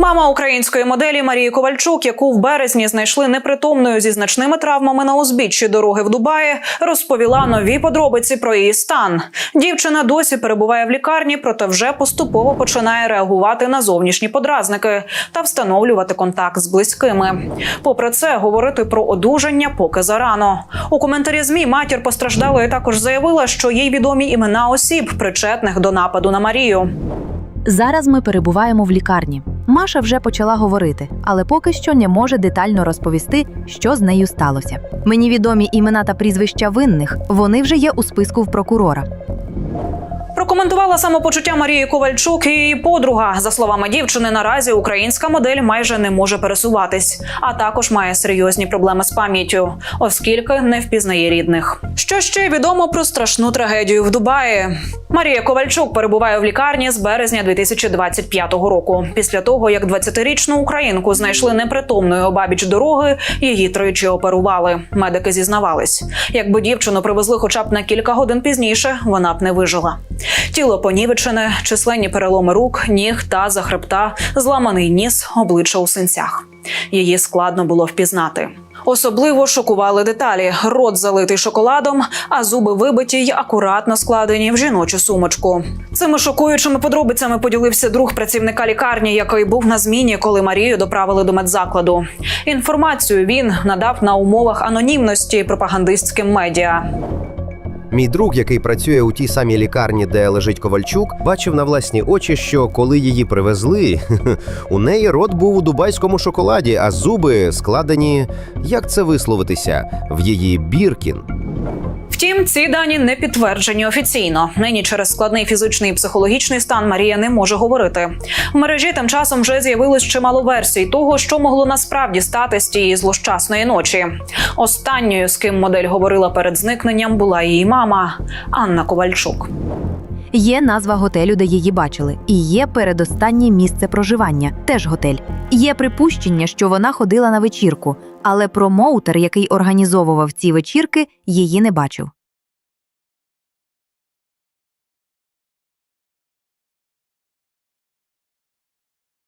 Мама української моделі Марії Ковальчук, яку в березні знайшли непритомною зі значними травмами на узбіччі дороги в Дубаї, розповіла нові подробиці про її стан. Дівчина досі перебуває в лікарні, проте вже поступово починає реагувати на зовнішні подразники та встановлювати контакт з близькими. Попри це, говорити про одужання поки зарано. У коментарі змі матір постраждалої також заявила, що їй відомі імена осіб, причетних до нападу на Марію. Зараз ми перебуваємо в лікарні. Маша вже почала говорити, але поки що не може детально розповісти, що з нею сталося. Мені відомі імена та прізвища винних. Вони вже є у списку в прокурора. Прокоментувала самопочуття Марії Ковальчук і її подруга. За словами дівчини, наразі українська модель майже не може пересуватись, а також має серйозні проблеми з пам'яттю, оскільки не впізнає рідних. Що ще відомо про страшну трагедію в Дубаї? Марія Ковальчук перебуває в лікарні з березня 2025 року. Після того, як 20-річну українку знайшли непритомною обабіч дороги, її тричі оперували. Медики зізнавались, якби дівчину привезли хоча б на кілька годин пізніше, вона б не вижила. Тіло понівечене, численні переломи рук, ніг та за хребта, зламаний ніс, обличчя у синцях. Її складно було впізнати. Особливо шокували деталі: рот залитий шоколадом, а зуби вибиті й акуратно складені в жіночу сумочку. Цими шокуючими подробицями поділився друг працівника лікарні, який був на зміні, коли Марію доправили до медзакладу. Інформацію він надав на умовах анонімності пропагандистським медіа. Мій друг, який працює у тій самій лікарні, де лежить Ковальчук, бачив на власні очі, що коли її привезли, у неї рот був у дубайському шоколаді, а зуби складені, як це висловитися, в її біркін. Втім, ці дані не підтверджені офіційно. Нині через складний фізичний і психологічний стан Марія не може говорити. В мережі тим часом вже з'явилось чимало версій того, що могло насправді стати з тієї злощасної ночі. Останньою, з ким модель говорила перед зникненням, була її мама Анна Ковальчук. Є назва готелю, де її бачили, і є передостаннє місце проживання, теж готель. Є припущення, що вона ходила на вечірку, але промоутер, який організовував ці вечірки, її не бачив.